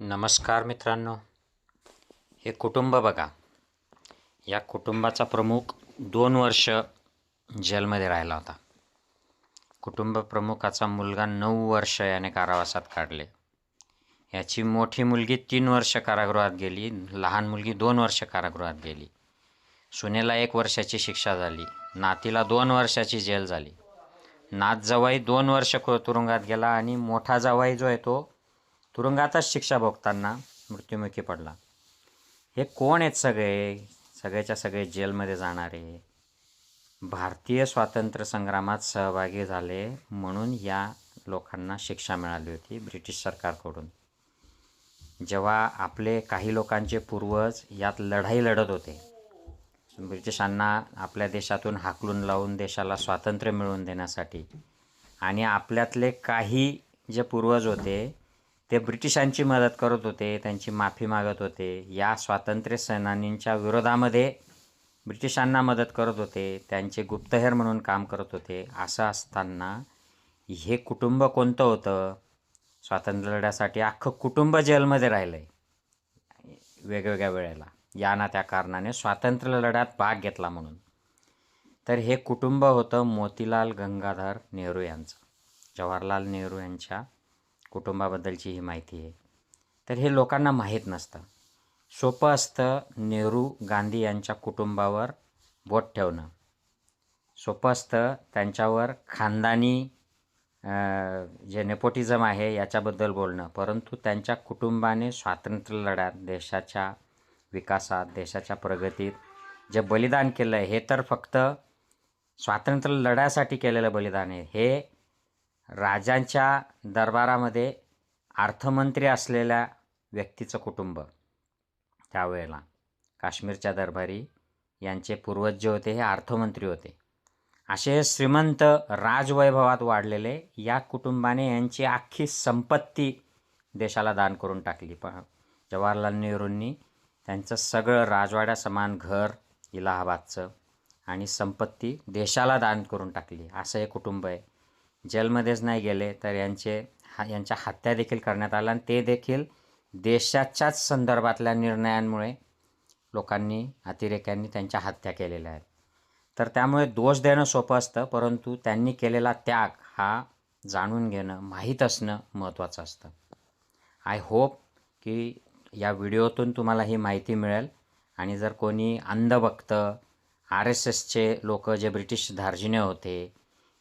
नमस्कार मित्रांनो. हे कुटुंब बघा. या कुटुंबाचा प्रमुख दोन वर्ष जेलमध्ये राहिला होता. कुटुंब प्रमुखाचा मुलगा नऊ वर्ष याने कारावासात काढले. याची मोठी मुलगी तीन वर्ष कारागृहात गेली. लहान मुलगी दोन वर्ष कारागृहात गेली. सुनेला एक वर्षाची शिक्षा झाली. नातीला दोन वर्षाची जेल झाली. नात जवाई दोन वर्ष तुरुंगात गेला आणि मोठा जवाई जो आहे तो तुरुंगातच शिक्षा भोगताना मृत्युमुखी पडला. हे कोण आहेत सगळे? सगळेच्या सगळे जेलमध्ये जाणारे. भारतीय स्वातंत्र्य संग्रामात सहभागी झाले म्हणून या लोकांना शिक्षा मिळाली होती ब्रिटिश सरकारकडून. जेव्हा आपले काही लोकांचे पूर्वज यात लढाई लढत होते ब्रिटिशांना आपल्या देशातून हाकलून लावून देशाला स्वातंत्र्य मिळवून देण्यासाठी आणि आपल्यातले काही जे पूर्वज होते ते ब्रिटिशांची मदत करत होते त्यांची माफी मागत होते. या स्वातंत्र्य सेनानींच्या विरोधामध्ये ब्रिटिशांना मदत करत होते त्यांचे गुप्तहेर म्हणून काम करत होते. असं असताना हे कुटुंब कोणतं होतं? स्वातंत्र्यलढ्यासाठी अख्खं कुटुंब जेलमध्ये राहिलं आहे वेगवेगळ्या वेळेला. या ना त्या कारणाने स्वातंत्र्य लढ्यात भाग घेतला म्हणून. तर हे कुटुंब होतं मोतीलाल गंगाधर नेहरू यांचं. जवाहरलाल नेहरू यांच्या कुटुंबाबद्दलची ही माहिती आहे. तर हे लोकांना माहीत नसतं. सोपं असतं नेहरू गांधी यांच्या कुटुंबावर बोट ठेवणं. सोपं असतं त्यांच्यावर खानदानी जे नेपोटिझम आहे याच्याबद्दल बोलणं. परंतु त्यांच्या कुटुंबाने स्वातंत्र्य लढ्यात देशाच्या विकासात देशाच्या प्रगतीत जे बलिदान केलं आहे हे तर फक्त स्वातंत्र्य लढ्यासाठी केलेलं बलिदान आहे. हे राजांच्या दरबारामध्ये अर्थमंत्री असलेल्या व्यक्तीचं कुटुंब त्यावेळेला. काश्मीरच्या दरबारी यांचे पूर्वज जे होते हे अर्थमंत्री होते. असे श्रीमंत राजवैभवात वाढलेले या कुटुंबाने यांची अख्खी संपत्ती देशाला दान करून टाकली. पण जवाहरलाल नेहरूंनी त्यांचं सगळं राजवाड्या समान घर इलाहाबादचं आणि संपत्ती देशाला दान करून टाकली. असं हे कुटुंब आहे. जेलमध्येच नाही गेले तर यांचे हा यांच्या हत्या देखील करण्यात आल्या आणि ते देखील देशाच्याच संदर्भातल्या निर्णयांमुळे लोकांनी अतिरेक्यांनी त्यांच्या हत्या केलेल्या आहेत. तर त्यामुळे दोष देणं सोपं असतं परंतु त्यांनी केलेला त्याग हा जाणून घेणं माहीत असणं महत्त्वाचं असतं. आय होप की या व्हिडिओतून तुम्हाला ही माहिती मिळेल आणि जर कोणी अंधभक्त आर एस एसचे लोक जे ब्रिटिश धार्जिने होते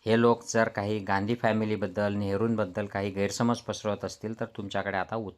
हे लोक जर काही गांधी फॅमिलीबद्दल नेहरूंबद्दल काही गैरसमज पसरवत असतील तर तुमच्याकडे आता उत्